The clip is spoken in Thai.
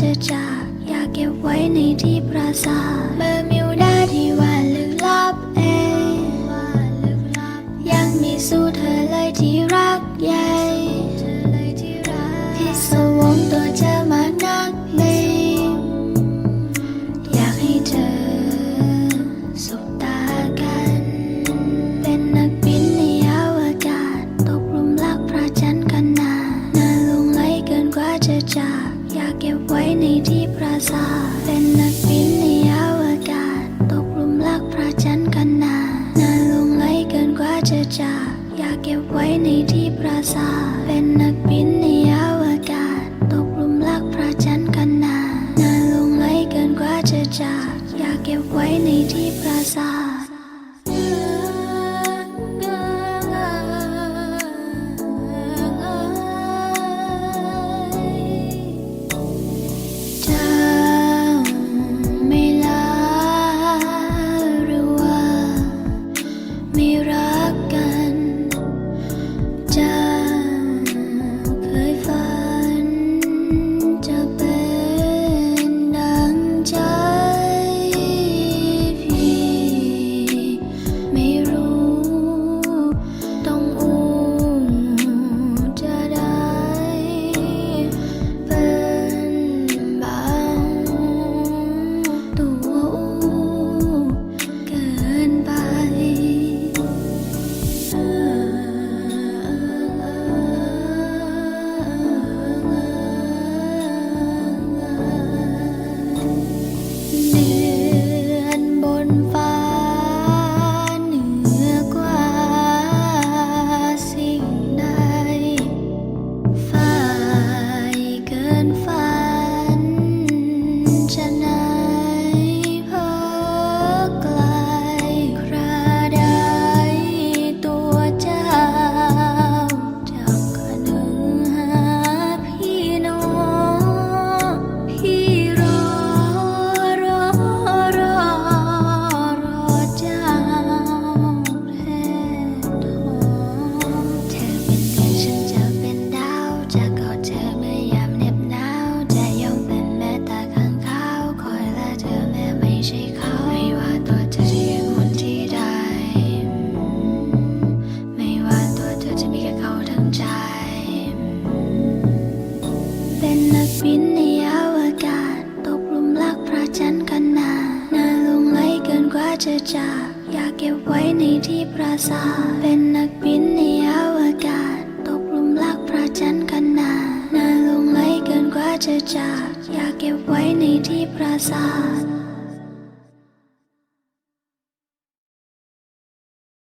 จะจากอยากเก็บไว้ในที่ปราสาทเบอร์มิวดาที่ว่าลึกลับเองยังมีสู้เธอเลยที่รักใหญ่พิศวงตัวเธอมากนักเลงอยากให้เธอสบตากัน เป็นนักบินในอวกาศ ตกหลุมรักพระจันทร์กันนานน่าลงไหลเกินกว่าจะจาก อยากเก็บไว้ในที่ปราสาทเป็นนักบินในอวกาศ ตกหลุมรักพระจันทร์กันนานนานลงไหลเกินกว่าจะจากอยากเก็บไว้ในที่ปราสาทเป็นนัก จะจากอยากเก็บไว้ในที่ปราสาทเป็นนักบินในอวกาศ ตกหลุมรักพระจันทร์กันนานน่าลงไหลเกินกว่าจะจากอยากเก็บไว้ในที่ปราสาท